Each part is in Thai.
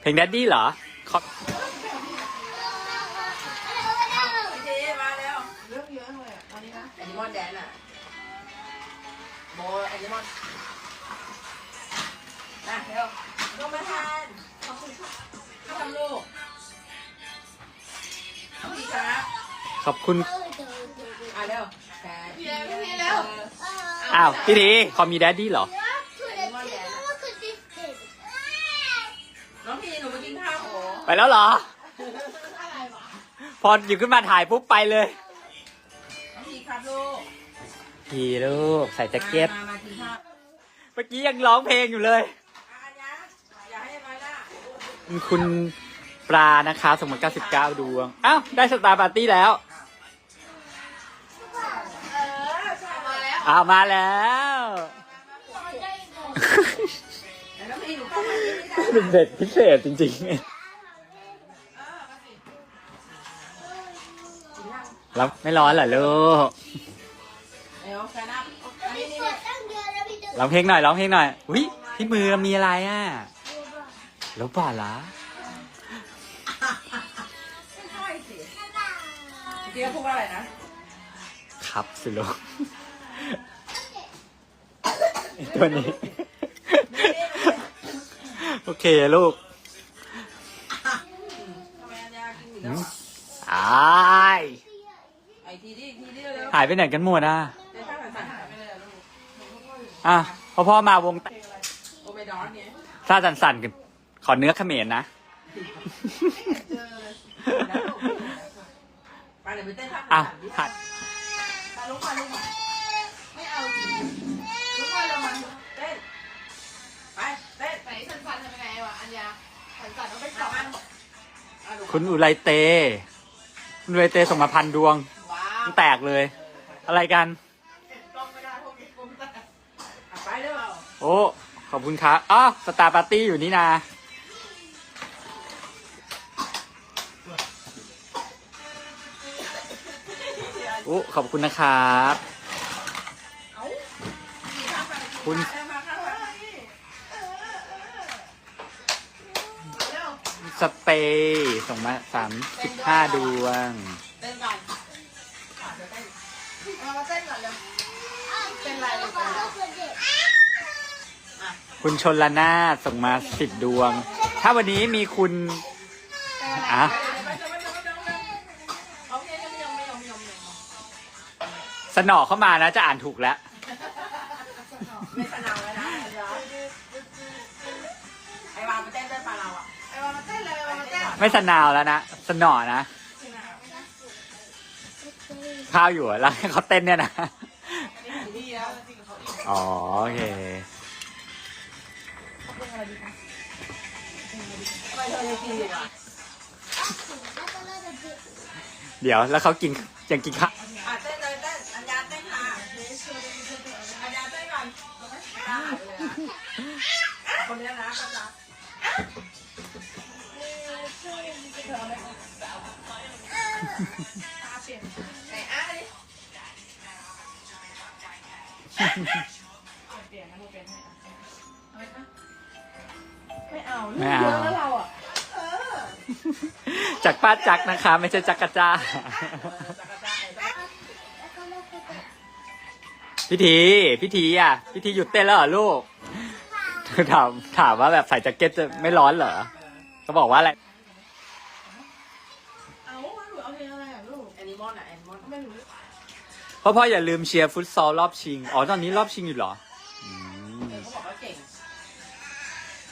เพลงแดดดี้เหรอขอพี่ทีมาแล้วเรื่องเยอะเลยอะตอนนี้นะแอนิมอลแดนอะโบแอนิมอลนะเร็วลงมาทานขอบคุณครับทำลูกพี่ครับขอบคุณ อะเร็วแกพี่พี่เร็ว อ้าว พี่ทีขอมีแดดดี้เหรอ น้องพี่หนูมากินข้าวโอ้ไปแล้วเหรอ พอหยิบขึ้นมาถ่ายปุ๊บไปเลยน้องพี่ครับลูกพี่ลูกใส่แจ็คเก็ต มามากินข้าวเมื่อกี้ยังร้องเพลงอยู่เลยอะอันยะอย่าให้น้อยหน้าคุณปลานะคะสมมติ99 ดวง อ้าว ได้สตาร์ปาร์ตี้แล้ว เออใช่มาแล้วอ้าว มาแล้วแล้ว เป็นเด็กพิเศษจริงเออมาสิกินยังๆแล้วไม่ร้อนเหรอลูกเร็วแฟนอัพอันนี้นี่ร้องเพลงหน่อยร้องเพลงหน่อย อุ้ยที่มือมีอะไรอะลบบ่อละใช่สิเมื่อกี้เขาพูดว่าอะไรนะ ครับสิลูกไอ้ตัวนี้ โอเคลูกทำไมอันยากินอีกอืแล้วมอะอ้ายไอทีดิทีดิเร็วหายไปไหนกันหมดอะเดี๋ยวข้างหลังสั่นหายไปเลยอะลูกอะพอพ่อมาวงโอเบดอนเนี่ยซาสั่นๆกัน ขอเนื้อเขมรนะเจอเลยแล้วลูกไปเดี๋ยวไปเต้นท่าอะดิหัดไปลุกมาลุกมาไม่เอาำยังไงวะอัญญาสันสันต้องไปเอาจับมันเอาลูกคุณอุไรเต คุณอุไรเตส่งมาพันดวงว้าวแตกเลย อะไรกันกล้องไม่ได้พวกนี้กูไม่ได้อะไปเร็วโอ้ขอบคุณครับอ๋อสตาร์ปาร์ตี้อยู่นี่นาโอ้ขอบคุณนะครับเอาข้างไปคุณ เร็วมาข้างไป เร็ว สเปย์ส่งมาสามสิบห้าดวง เต้นก่อนเอามาเต้นก่อนเร็วเป็นไรเลยกันคุณชนละนาถส่งมาสิบดวง ถ้าวันนี้มีคุณอะเสนอเข้ามานะจะอ่านถูกแล้ว ไม่สนา ไอ้วามาเต้นไม่สนาวแล้วนะสนอนะข้าวอยู่อะแล้วให้เขาเต้นเนี่ยนะอันนี้ของพี่แล้วจริงเขาอีกอ๋อโอเคทำไมเธอยังกินอยู่อะเดี๋ยวแล้วเขากินยังกินข้าวอะเต้นเลยเต้นอัญญาเต้นค่ะอัญญาเต้นก่อนได้เลยอะคน นี้นะคนนี้ไหนอะดิไม่เอาไม่เอาแล้วเราอะจากป้าจักนะคะ ไม่ใช่จักรจ้าจักรจ้าไอ้พิธีพิธีอะพิธีหยุดเต้นแล้วเหรอลูกถามถามว่าแบบใส่แจ็คเก็ตจะไม่ร้อนเหรอเขาบอกว่าอะไร เอาหนูเอาเพลงอะไรอะลูก แอนิมอลอะแอนิมอล ไม่รู้ เพราะพ่ออย่าลืมเชียร์ฟุตซอลรอบชิง อ๋อ ตอนนี้รอบชิงอยู่เหรออืมเขาบอกว่าเก่ง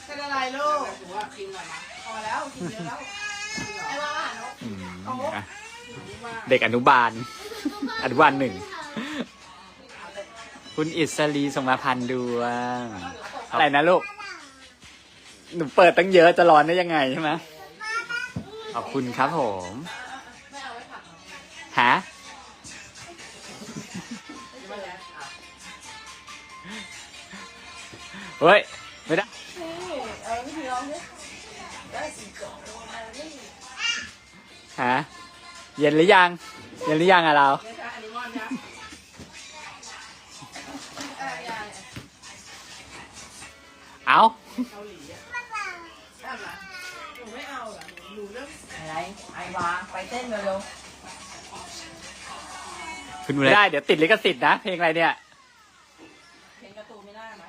เป็นอะไรลูกถือว่ากินหน่อยนะพอแล้วกินเยอะแล้วไอ้วาอ่านเนาะอืมอะเด็กอนุบาล อนุบาลหนึ่ง คุณอิสรีส่งมาพันดวงอะไรนะลูก หนูเปิดตั้งเยอะจะร้อนได้ยังไงใช่ไหมขอบคุณครับผม ไม่เอาไว้ผักฮะ ไม่แล้วอะเฮ้ย ไม่ได้ นี่เออพี่ร้องดิได้สิก่อนฮะ เย็นหรือยัง เย็นหรือยังอะเราไม่ใช่แอนิ คุณดูได้ เดี๋ยวติดลิขสิทธิ์นะ เพลงอะไรเนี่ยๆเพลงการ์ตูนไม่ได้ไหม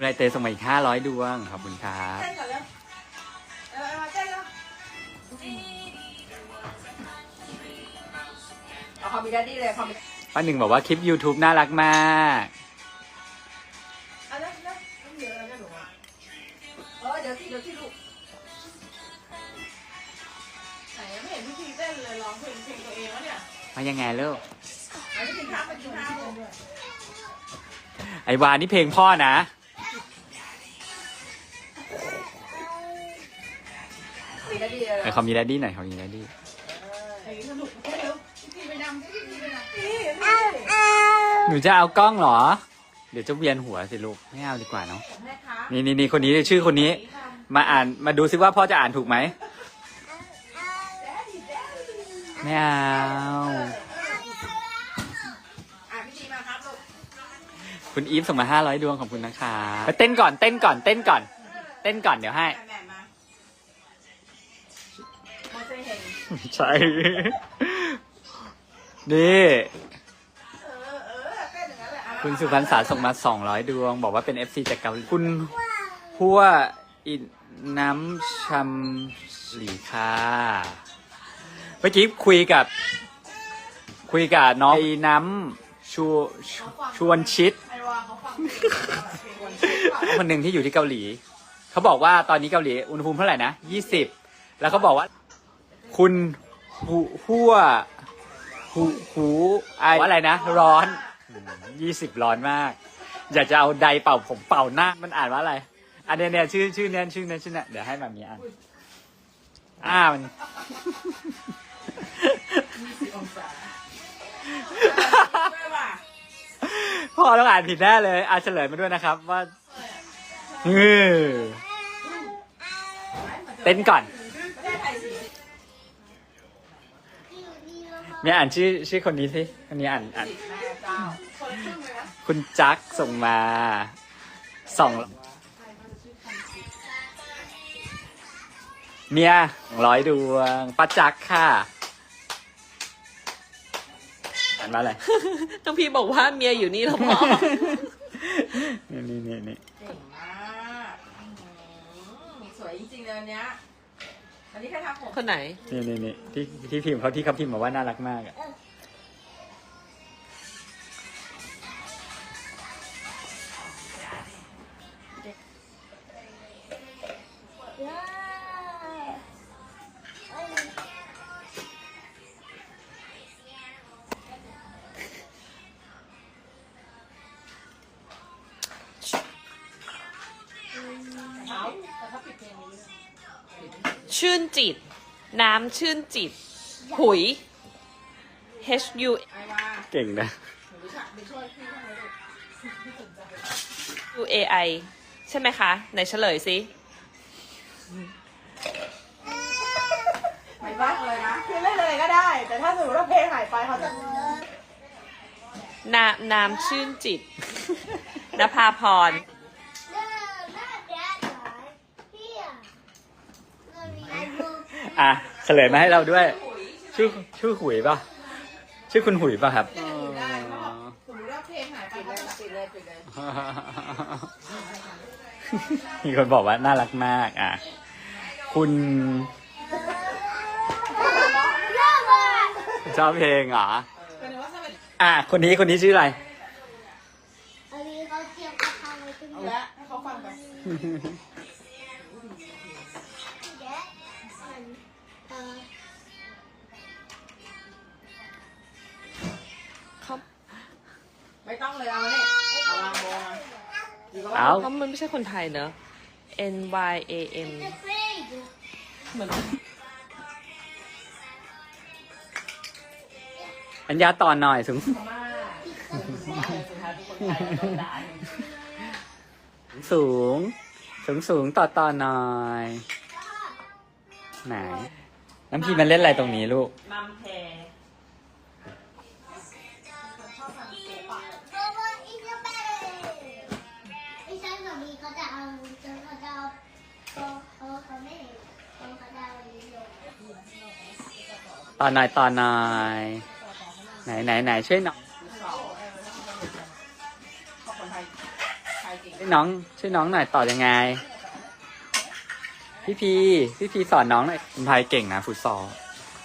ไรเตยส่งมาอีกห้าร้อยดวงขอบคุณครับเต้นก่อนเร็วเออมาเต้นเร็วเอาคอมพิวเตอร์ดีเลยคอมพิวเตอร์ป้าหนึ่งบอกว่าคลิป YouTube น่ารักมากะเนี่ยมายังไงลูกเอาไปกินข้าวไปกินข้าวไอวานี่เพลงพ่อนะมีได้ดีเลยไอเขามีแดดดี้หน่อยเขามีแดดดี้ไอ้สนุกเร็วพี่พีไปนำพี่พีไปนำนี่นี่หนูจะเอากล้องเหรอ เดี๋ยวจะเวียนหัวสิลูก ไม่เอาดีกว่าเนาะแม่คะนี่นี่นี่คนนี้ชื่อคนนี้ มาอ่านมาดูซิว่าพ่อจะอ่านถูกไหม ไม่เอาอะพี่จีมาครับลูกคุณอีฟส่งมาห้าร้อยดวงขอบคุณนะคะไปเต้นก่อนเต้นก่อนเต้นก่อน เต้นก่อนเดี๋ยวให้แม่แม่มาโมเสเห็นใช่ นี่เออเออเต้นอย่างนั้นแหละอะคุณสุพรรณษาส่งมาสองร้อยดวง บอกว่าเป็น FC จากเกาหลีคุณพัวอินน้ำชัมหลีค่ะ เมื่อกี้คุยกับ คุยกับน้องไอ้น้ำชูชูชวนชิด ไอ้วาเขาฟังเพลงวันคนหนึ่งที่อยู่ที่เกาหลี เขาบอกว่าตอนนี้เกาหลีอุณหภูมิเท่าไหร่นะยี่สิบแล้วเขาบอกว่า คุณหูหัวหูหูไอว่าอะไรนะ ร้อนยี่สิบร้อนมาก อยากจะเอาไดร์เป่าผมเป่าหน้ามันอ่านว่าอะไร อันเนี้ยเนี่ยชื่อชื่อเนี้ยชื่อเนี้ยชื่อเนี้ยเดี๋ยวให้มามีอ่านอ่ามัน ไม่ว่าพ่อต้องอ่านผิดแน่เลยอ่านเฉลยมาด้วยนะครับว่าเออเต้นก่อนประเทศไทยสี่สิบเนี่ยอ่านชื่อชื่อคนนี้สิคนนี้อ่านอ่านแม่เจ้าคนครึ่งเลยนะ คุณจักส่งมาสอง เมียร้อยดวงป้าจักค่ะอ่านว่าอะไร ต้องพี่บอกว่าเมียอยู่นี่แล้วพ่อ นี่นี่นี่นี่เก่งมากอื้อหือสวยจริงๆเลยอันเนี้ยอันนี้แค่ทำผม คนไหน นี่นี่นี่ที่ที่พิมพ์เขาที่เขาพิมพ์มาว่าน่ารักมากอะ ชื่นจิต น้ำชื่นจิต หุย H U ไอ้ว่าเก่งนะหนูรู้จักไปช่วยพี่ทำไมลูก U A I ใช่ไหมคะ ไหนเฉลยสิไม่บ้างเลยนะคือเล่นอะไรก็ได้ แต่ถ้าสมมติว่าเพลงหายไปเขาจะน้ำน้ำชื่นจิตนภาพร อะเฉลยมาให้เราด้วย ชื่อชื่อหุยป่ะ ชื่อคุณหุยป่ะครับ ได้เพราะว่าสมมติว่าเพลงหายไปปิดเลเขายจะปิดเลยปิดเลยมีคนบอกว่าน่ารักมาก อะ คุณชอบเพลงเหรอเป็นว่าถ้าเป็นอะ คนนี้คนนี้ชื่ออะไร อันนี้เขาเตรียมกระทำไว้ตรงเอานี้ละให้เขาฟังไป ไม่ต้องเลยเอามานี่เอาวางโบมาอยู่กับเอา เพราะมันไม่ใช่คนไทยเนอะ N Y A M จะฟรีดเหมือนอัญญาต่อหน่อยสูงพม่าสุดท้ายทุกคนไทยโดนด่าสูง สูงสูงต่อต่อหน่อย ไหน น้ำพีมันเล่นอะไรตรงนี้ลูก มัมแพรโร เขาจะเอาเขาจะเอาเขาเขาเขาไม่เห็นเขาจะเอาอันนี้ลงตอนหน่อยตอนหน่อยไหนไหนไหนช่วยน้องสองเออขอบคนไทยไทยเก่งช่วยน้องช่วยน้องหน่อยต่อยังไง พี่พีพี่พีสอนน้องหน่อยคุณพายเก่งนะฟุตซอล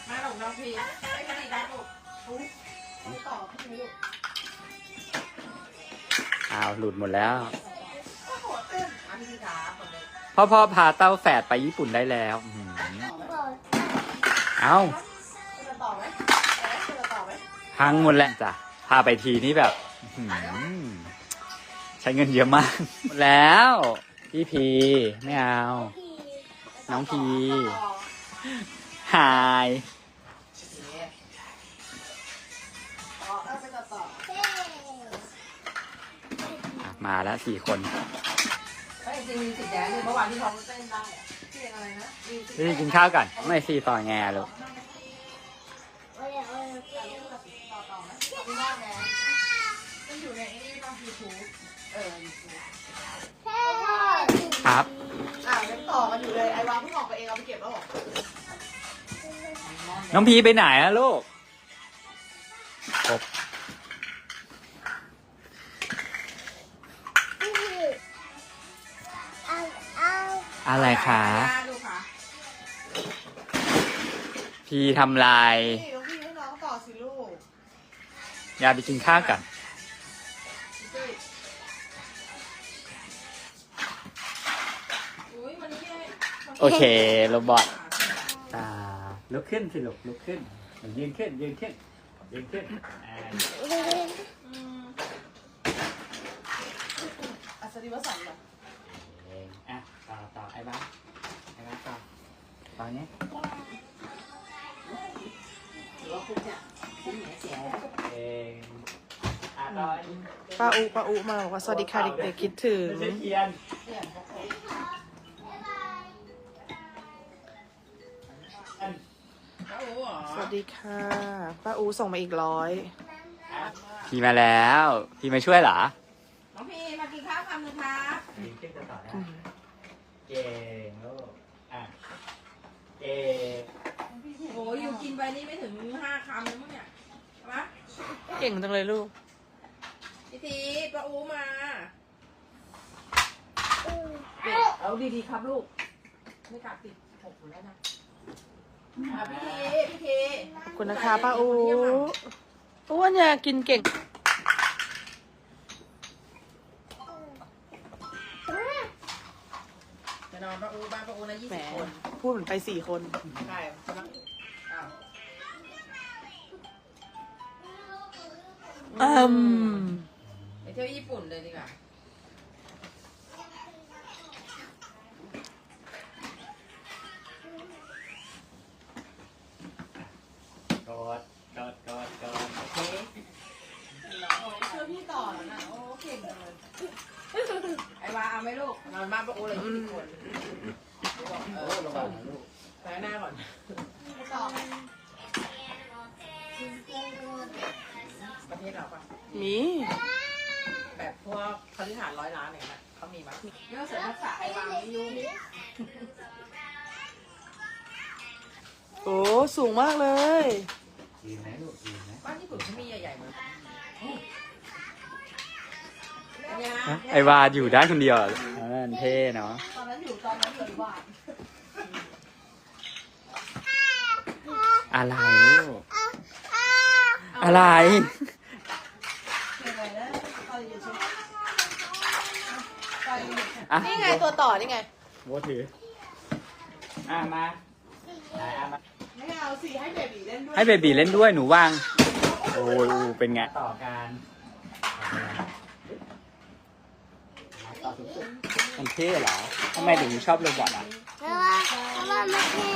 มาหลงน้องพีไม่กระดิกได้ลูกอุ๊ยไม่ต่อพี่ลูกอ้าวหลุดหมดแล้ว พ่อพ่อพาเต้าแฝดไปญี่ปุ่นได้แล้วอื้อหือเอ้าจะต่อไหมเอ๊ะจะต่อไหมพังหมดแล้วจ้ะ พาไปทีนี่แบบอื้อหือใช้เงินเยอะมากหมดแล้ว พี่พีไม่เอา น้องพีต่อหายต่อเออไปต่อต่อ อะมาแล้วสี่คนเฮ้ย จริงๆมีสิทธิ์แดนเลยเมื่อวานที่เขาเต้นได้อะเพลงอะไรนะมีสิทธิ์นี่กินข้าวก่อนไม่สี่ต่อแงลูกต่อต่อไหมไม่ได้แดนมันอยู่ในไอ้นี่ป่ะยูทูบเออ YouTube ครับ อ่ายังต่อกันอยู่เลยไอ้วางเพิ่งออกไปเองเอาไปเก็บแล้วเหรอน้องพีไปไหนอะลูกครบ อะไรคะอ่าดูค่ะพีทำลายนี่น้องพี่ให้น้องต่อสิลูกยาไปกินข้าวกันอุ้ยมันนี่ไงโอเคโรบอทตาลุกขึ้นสิลูกลุกขึ้นยืนขึ้นยืนขึ้นยืนขึ้นอ่าอืมอัศดิวสันต์เหรอ เองอะต่อต่อ ไอ้บ้าไอ้บ้าต่อตอนนี้หรือว่าคุณเนี่ยคุณเนี่ยเสียเองอะต่ออันนี้ป้าอุป้าอุมาบอกว่าสวัสดีค่ะเด็กๆคิดถึง ไม่ใช่เทียนเสียเขาเหรอสวัสดีค่ะป้าอุส่งมาอีกร้อยพี่มาแล้ว พี่มาช่วยเหรอน้องพี่มากินข้าวคำหนึ่งครับ ยืนขึ้นจะต่อได้ เก่งลูกอะเก่งโอ้ยอยู่กินไปนี่ไม่ถึงห้าคำเลยมั้งเนี่ยใช่ไหมเก่งจังเลยลูก พี่ทีป้าอูมา เอาดีๆครับลูก ไม่กัดติดหกอยู่แล้วนะอะพี่ทีพี่ที ขอบคุณนะคะป้าอุอ้วนเนี่ยกินเก่ง จะนอนป้าอูบ้านป้าอูนะยี่แหมสิบคนพูดเหมือนไปสี่คน ใช่ใช่ไหมอ้าวอืมไปเที่ยวญี่ปุ่นเลยดีกว่า กดกดกดกดโอเค เชื่อพี่ต่อแล้วนะโอ้เก่งเลยไอ้วาเอาไหมลูกนอนบ้านป้าอูเลยยี่สิบคนบอกเออ ระวังนะลูก ไปหน้าก่อนต่อไหมประเทศเราปะมีแบบพวกคฤหาสน์ร้อยล้านอย่างเงี้ยเขามีมั้ยเรื่องเสริมทักษะไอ้วางไม่ยุ่งโอ้สูงมากเลยยืนไหมลูกยืนไหมบ้านญี่ปุ่นเขามีใหญ่ๆเหมือนกันฮะไอวาอยู่ได้คนเดียวเหรอเออมันเท่เนาะตอนนั้นอยู่ตอนนั้นเลยว่า อะไรลูกอะไรเป็นไรนะตอนอยู่ชุดตอนอยู่อะนี่ไงตัวต่อนี่ไง โบถือ อะมาไหนอะมา ไม่เอาสิให้เบบีเล่นด้วยให้เบบีเล่นด้วยหนูวาง โอ้ยอู้เป็นไง ต่อการต่อสุดๆมันเท่เหรอทำไมถึงชอบโรบอทอะ เพราะว่าเพราะว่ามันเท่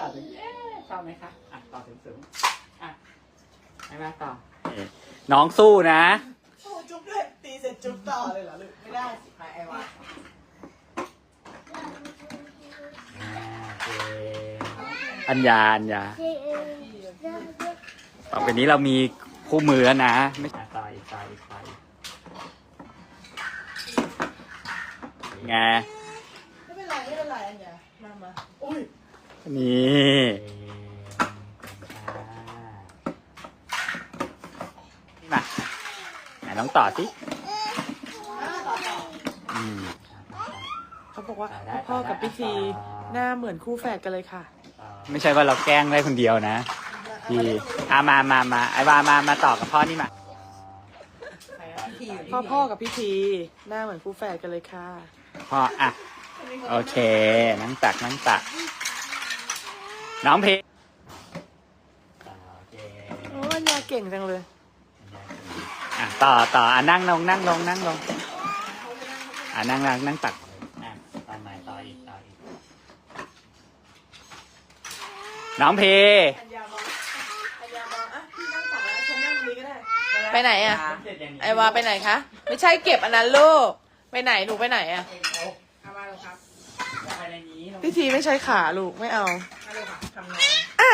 ต่อถึงเอ๊ะชอบไหมคะอะ ต่อถึงสูงอะให้มาต่อน้องสู้นะ โอ้จุ๊บเลยตีเสร็จจุ๊บต่อเลยเหรอลูกไม่ได้สิใครไอ้วะอ่าโอเคอัญญาอัญญาต่อไปนี้เรามีคู่มือแล้วนะ ไม่ใช่ต่ออีกต่ออีกต่ออีกไง ไม่เป็นไรไม่เป็นไรอันเนี้ยมามาอุ้ยนี่ มาไหนลอง ต่อสิอืม เขาบอกว่าพ่อกับพี่ทีหน้าเหมือนคู่แฝดกันเลยค่ะ ไม่ใช่ว่าเราแกล้งได้คนเดียวนะพี่อามามามาไอ้วามามาต่อกับพ่อนี่มา พ่อพ่อกับพี่ทีหน้าเหมือนคู่แฝดกันเลยค่ะ พ่ออะ โอเค นั่งตักนั่งตัก น้องเพโอเคโอ้อัญญาเก่งจังเลย อะต่อต่ออะนั่งลงนั่งลงนั่งลงอะนั่งนั่งนั่งตักอะตอนใหม่ต่ออีกต่ออีกน้องเพอัญญามองอัญญามองอะพี่นั่งตักแล้วฉันนั่งตรงนี้ก็ได้ไปไหนอะ ไอวาไปไหนคะ ไม่ใช่เก็บอันนั้นลูก ไปไหนหนูไปไหนอะ เอามาเลยครับไปในนี้ลงพี่ทีไม่ใช้ขาลูกไม่เอา มาเลยค่ะทำงานอะ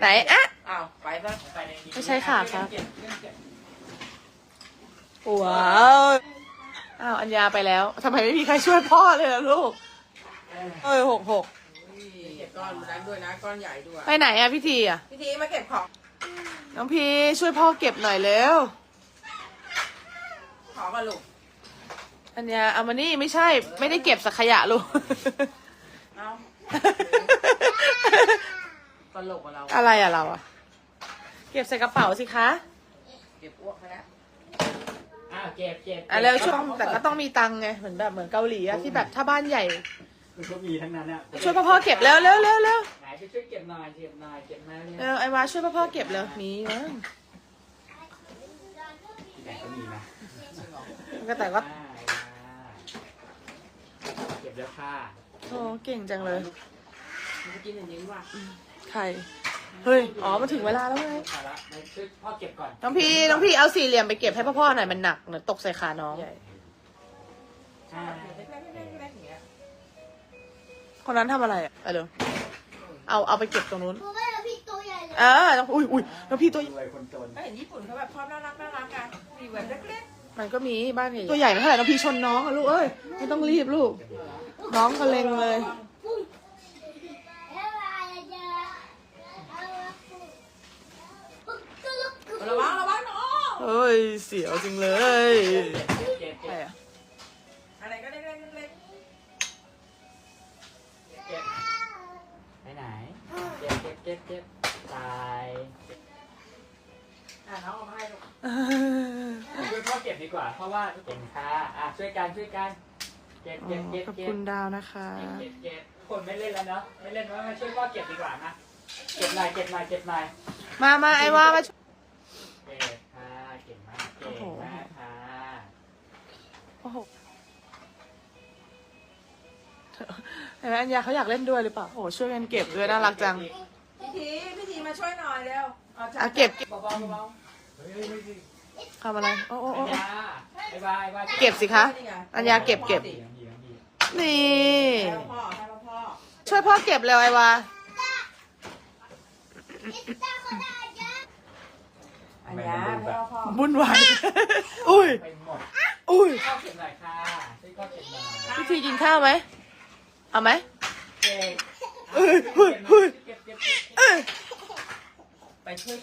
ไหนอะอ้าวไปซะไปในนี้ไม่ใช่ขาครับเก็บเก็บเก็บว้าวอ้าวอัญญาไปแล้วทำไมไม่มีใครช่วยพ่อเลยล่ะลูกเอ้ยหกหกเก็บก้อนนั้นด้วยนะก้อนใหญ่ด้วยไปไหนอะพี่ทีอะพี่ทีมาเก็บของน้องพีช่วยพ่อเก็บหน่อยเร็วของกันลูกอัญญาเอามานี่ไม่ใช่ ไม่ได้เก็บสักขยะลูกเอา ตลกกับเรา อะไรอะเราอะเก็บใส่กระเป๋าสิคะ เก็บอ้วกไปแล้วอ้าวเก็บเก็บอะแล้วช่วงแต่ก็ต้องมีตังค์ไงเหมือนแบบเหมือนเกาหลีอะที่แบบถ้าบ้านใหญ่ คือก็มีทั้งนั้นอะช่วยพ่อพ่อเก็บเร็วเร็วเร็วเร็วไหนไปช่วยเก็บหน่อยเก็บหน่อยเก็บมาเนี่ยเร็วไอวาช่วยพ่อพ่อเก็บเร็วมีมั้งที่ไหนก็มีนะก็แต่ก็อ่าเก็บแล้วค่ะโอ้เก่งจังเลย มันกินอย่างนี้ว่ะใครเฮ้ย อ๋อมาถึงเวลาแล้วไงเอาละไปช่วยพ่อเก็บก่อนน้องพีน้องพีเอาสี่เหลี่ยมไปเก็บให้พ่อพ่อหน่อย มันหนักเดี๋ยวตกใส่ขาน้อง อ่าเล็กๆเล็กๆเล็กๆอย่างเงี้ยคนนั้นทำอะไรอะไปเร็วเอาเอาไปเก็บตรงนู้นกูไม่เอาพี่ตัวใหญ่เลย เออน้องอุ้ยอุ้ยน้องพี่ตัว รวยคนจน ก็เห็นญี่ปุ่นเขาแบบชอบน่ารักน่ารักกันมีแบบเล็กมันก็มีบ้านใหญ่ตัวใหญ่ไม่เท่าไหร่น้องพี่ชนน้องอะลูกเอ้ย ไม่ต้องรีบลูก น้องก็เล็งเลยแล้วอะไรจะเอา ๆ ระวังระวังเนาะเฮ้ย เสียวจริงเลยเก็บอะไรเก็บอะอะไรก็เล็กๆเล็กเก็บไปไหนเก็บเก็บเก็บเก็บตายๆอะน้องเอามาให้ลูกช่วยพ่อเก็บดีกว่า เพราะว่าเก่งค่ะอะช่วยกันช่วยกันเก็บอ๋เก็บอเก็บขอบเก็คุบณดาวนะคะ เก็บเก็บคนไม่เล่นแล้วเนาะไม่เล่นว่ามาช่วยพ่อเก็บดีกว่านะเก็บหน่อยเก็บหน่อยเก็บหน่อย มามาไอ้ว่ามาช่วยเก็บค่ะ เก่งมากเก่งมากค่ะโอ้โหเห็นไหมอัญญาเขาอยากเล่นด้วยหรือเปล่าโอ้โหช่วยกันเก็บด้วยน่ารักจัง พี่ทีพี่ทีมาช่วยหน่อยเร็วเอาจับอะเก็บ เบาๆเบาๆเฮ้ยเฮ้ยเฮ้ยทำอะไร โอ้โอ้อัโอ้ญญาไอ้บายไอ้บายเก็บสิคะนี่ไงอัญญาเก็บเก็บดีดีดีนี่ให้พ่อให้พ่อช่วยพ่อเก็บเร็วไอ้วา อันยาให้พ่อบุญวายอุ้ย ไปหมดอุ้ยพ่อเก็บหน่อยค่ะช่วยพ่อเก็บหน่อยพี่ทีกินข้าวไหม เอาไหมเก็บเฮ้ยเฮ้ยเฮ้ยเก็บเก็บเก็บเอ้ย ไปช่วย